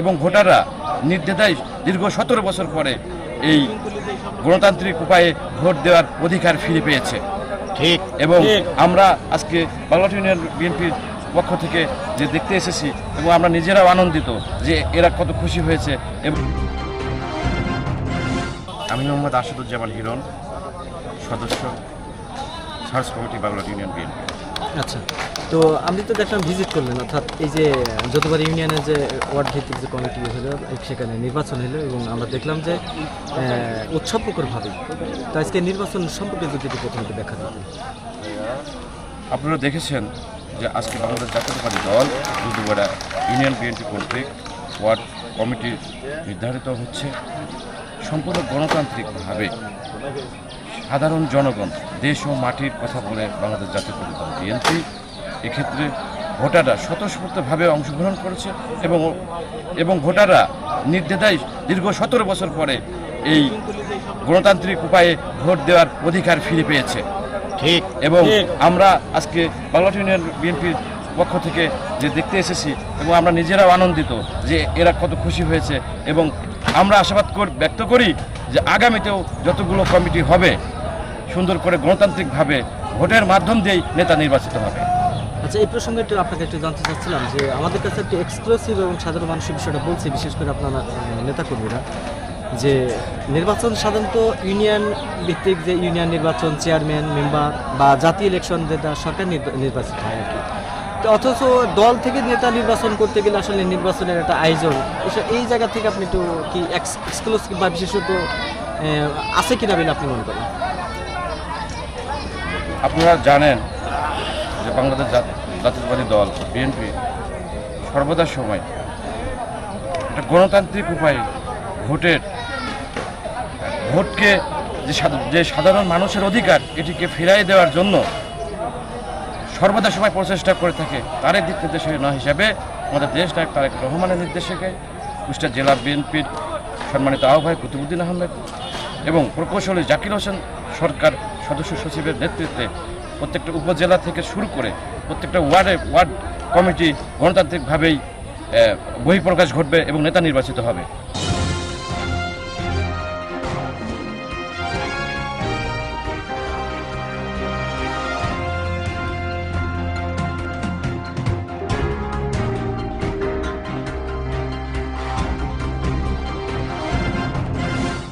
এবং ভোটাররা নির্দ্বিধায় দীর্ঘ সতেরো বছর পরে এই গণতান্ত্রিক উপায়ে ভোট দেওয়ার অধিকার ফিরে পেয়েছে। ঠিক এবং আমরা আজকে বাংলা ইউনিয়ন বিএনপির পক্ষ থেকে যে দেখতে এসেছি এবং আমরা নিজেরাও আনন্দিত যে এরা কত খুশি হয়েছে এবং আমি মোহাম্মদ আসাদুজ্জামান হিরণ সদস্য search committee Bangla union BNP. আচ্ছা। তো আপনি তো দেখলাম ভিজিট করলেন অর্থাৎ এই যে যতবার ইউনিয়নের যে ওয়ার্ড ভিত্তিক যে কমিটি হলো সেখানে নির্বাচন হলো এবং আমরা দেখলাম যে আহ, উৎসবমুখরভাবে তো আজকে নির্বাচন সম্পর্কে যদি একটু প্রথমত ব্যাখ্যা দিতেন। আপনারা দেখেছেন যে আজকে বাংলাদেশ জাতীয়তাবাদী দল দুদুয়ারা ইউনিয়ন বিএনপি কর্তৃক ওয়ার্ড কমিটি নির্ধারিত হচ্ছে। সম্পূর্ণ গণতান্ত্রিকভাবে সাধারণ জনগণ দেশ ও মাটির কথা বলে বাংলাদেশ জাতীয় দল বিএনপি এক্ষেত্রে ভোটাররা স্বতঃস্ফূর্তভাবে অংশগ্রহণ করেছে এবং এবং ভোটাররা নির্দ্বিধায় দীর্ঘ সতেরো বছর পরে এই গণতান্ত্রিক উপায়ে ভোট দেওয়ার অধিকার ফিরে পেয়েছে। ঠিক এবং আমরা আজকে বাংলা ইউনিয়ন বিএনপির পক্ষ থেকে যে দেখতে এসেছি এবং আমরা নিজেরাও আনন্দিত যে এরা কত খুশি হয়েছে এবং আমরা আশাবাদ ব্যক্ত করি যে আগামীতেও যতগুলো কমিটি হবে সুন্দর করে গণতান্ত্রিকভাবে ভোটের মাধ্যম দিয়েই নেতা নির্বাচিত হবে। আচ্ছা এই প্রসঙ্গে একটু আপনাকে একটু জানতে চাচ্ছিলাম যে আমাদের কাছে একটু এক্সক্লুসিভ এবং সাধারণ মানুষের বিষয়টা বলছি, বিশেষ করে আপনারা নেতাকর্মীরা, যে নির্বাচন সাধারণত ইউনিয়ন ভিত্তিক যে ইউনিয়ন নির্বাচন, চেয়ারম্যান, মেম্বার বা জাতীয় ইলেকশন যেটা সরকার নির্বা- নির্বাচিত হয় আর কি। তো অথচ দল থেকে নেতা নির্বাচন করতে গেলে আসলে নির্বাচনের একটা আয়োজন এই জায়গা থেকে আপনি একটু কি এক্সক্লুসিভ বা বিশেষত আছে কিনা বলে আপনি মনে করেন? আপনারা জানেন যে বাংলাদেশ জাত- জাতীয়তাবাদী দল, বিএনপি, সর্বদা সময় একটা গণতান্ত্রিক উপায়ে ভোটের, ভোটকে যে যে সাধারণ মানুষের অধিকার এটিকে ফিরাই দেওয়ার জন্য সর্বদা সময় প্রচেষ্টা করে থাকে, তারই দিক নির্দেশক না হিসাবে আমাদের দেশ নায়ক তারেক রহমানের নির্দেশকে কুষ্টিয়া জেলা বিএনপির সম্মানিত আহ্বায়ক কুতুবুদ্দিন আহমেদ এবং প্রকৌশলী জাকির হোসেন সরকার সদস্য সচিবের নেতৃত্বে প্রত্যেকটা উপজেলা থেকে শুরু করে প্রত্যেকটা ওয়ার্ডে ওয়ার্ড কমিটি গণতান্ত্রিকভাবেই বহিঃপ্রকাশ ঘটবে এবং নেতা নির্বাচিত হবে।